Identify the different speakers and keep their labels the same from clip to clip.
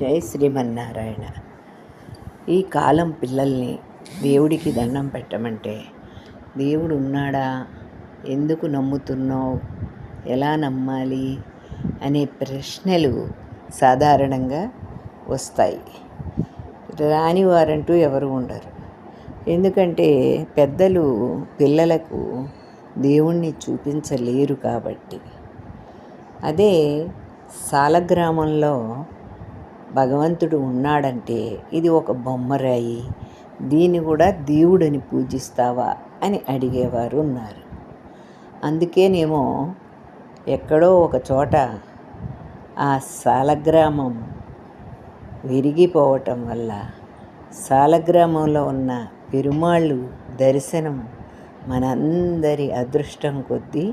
Speaker 1: జై శ్రీమన్నారాయణ. ఈ కాలం పిల్లల్ని దేవుడికి దండం పెట్టమంటే దేవుడు ఉన్నాడా? ఎందుకు నమ్ముతున్నావు? ఎలా నమ్మాలి? అనే ప్రశ్నలు సాధారణంగా వస్తాయి. రాని వారంటూ ఎవరు ఉండరు. ఎందుకంటే పెద్దలు పిల్లలకు దేవుణ్ణి చూపించలేరు కాబట్టి. అదే సాలగ్రామంలో భగవంతుడు ఉన్నాడంటే ఇది ఒక బొమ్మరాయి దీన్ని కూడా దేవుడని పూజిస్తావా అని అడిగేవారు ఉన్నారు. అందుకేనేమో ఎక్కడో ఒక చోట ఆ సాలగ్రామం విరిగిపోవటం వల్ల సాలగ్రామంలో ఉన్న పెరుమాళ్ళు దర్శనం మనందరి అదృష్టం కొద్దీ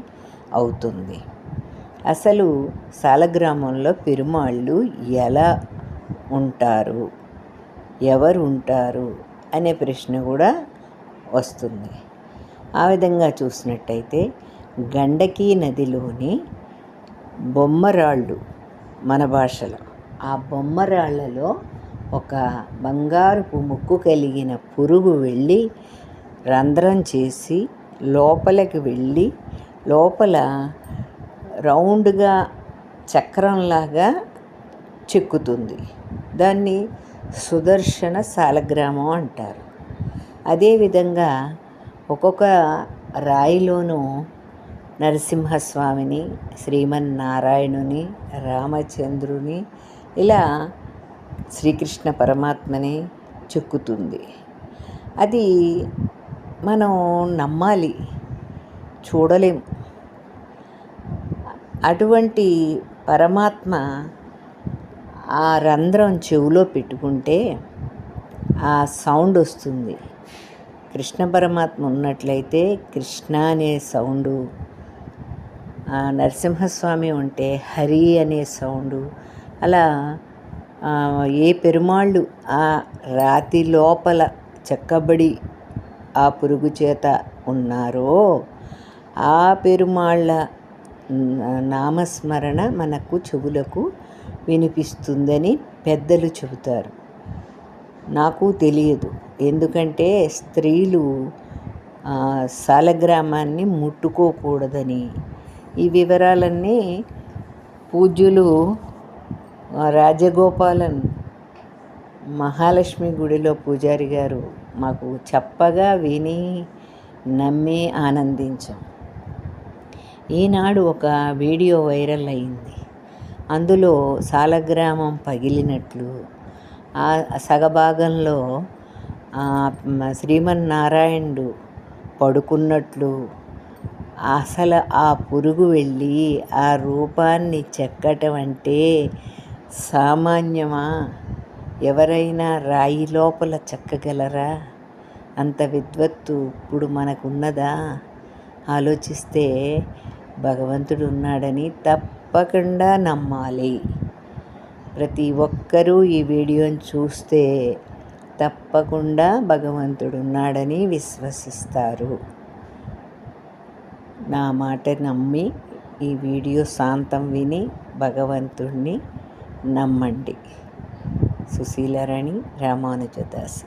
Speaker 1: అవుతుంది. అసలు సాలగ్రామంలో పెరుమాళ్ళు ఎలా ఉంటారు? ఎవరు ఉంటారు అనే ప్రశ్న కూడా వస్తుంది. ఆ విధంగా చూసినట్టయితే గండకీ నదిలోని బొమ్మరాళ్ళు మన భాషలో. ఆ బొమ్మరాళ్ళలో ఒక బంగారుపు ముక్కు కలిగిన పురుగు వెళ్ళి రంధ్రం చేసి లోపలికి వెళ్ళి లోపల రౌండ్గా చక్రంలాగా చెక్కుతుంది. దాన్ని సుదర్శన సాలగ్రామం అంటారు. అదేవిధంగా ఒక్కొక్క రాయిలోనూ నరసింహస్వామిని శ్రీమన్నారాయణుని రామచంద్రుని ఇలా శ్రీకృష్ణ పరమాత్మని చెక్కుతుంది. అది మనం నమ్మాలి చూడలేం. అటువంటి పరమాత్మ ఆ రంధ్రం చెవిలో పెట్టుకుంటే ఆ సౌండ్ వస్తుంది. కృష్ణ పరమాత్మ ఉన్నట్లయితే కృష్ణ అనే సౌండు నరసింహస్వామి ఉంటే హరి అనే సౌండు అలా ఏ పెరుమాళ్ళు ఆ రాతి లోపల చెక్కబడి ఆ పురుగు చేత ఉన్నారో ఆ పెరుమాళ్ళ నామస్మరణ మనకు చెవులకు వినిపిస్తుందని పెద్దలు చెబుతారు. నాకు తెలియదు. ఎందుకంటే స్త్రీలు సాలగ్రామాన్ని ముట్టుకోకూడదని ఈ వివరాలన్నీ పూజ్యులు రాజగోపాలన్ మహాలక్ష్మి గుడిలో పూజారి గారు మాకు చెప్పగా విని నమ్మి ఆనందించాం. ఈనాడు ఒక వీడియో వైరల్ అయింది. అందులో సాలగ్రామం పగిలినట్లు ఆ సగభాగంలో శ్రీమన్నారాయణుడు పడుకున్నట్లు అసలు ఆ పురుగు వెళ్ళి ఆ రూపాన్ని చెక్కటం అంటే సామాన్యమా? ఎవరైనా రాయి లోపల చెక్కగలరా? అంత విద్వత్తు ఇప్పుడు మనకున్నదా? ఆలోచిస్తే భగవంతుడు ఉన్నాడని తప్పకుండా నమ్మాలి. ప్రతి ఒక్కరూ ఈ వీడియోని చూస్తే తప్పకుండా భగవంతుడు ఉన్నాడని విశ్వసిస్తారు. నా మాట నమ్మి ఈ వీడియో శాంతం విని భగవంతుణ్ణి నమ్మండి. సుశీలరణి రామానుజదాసి.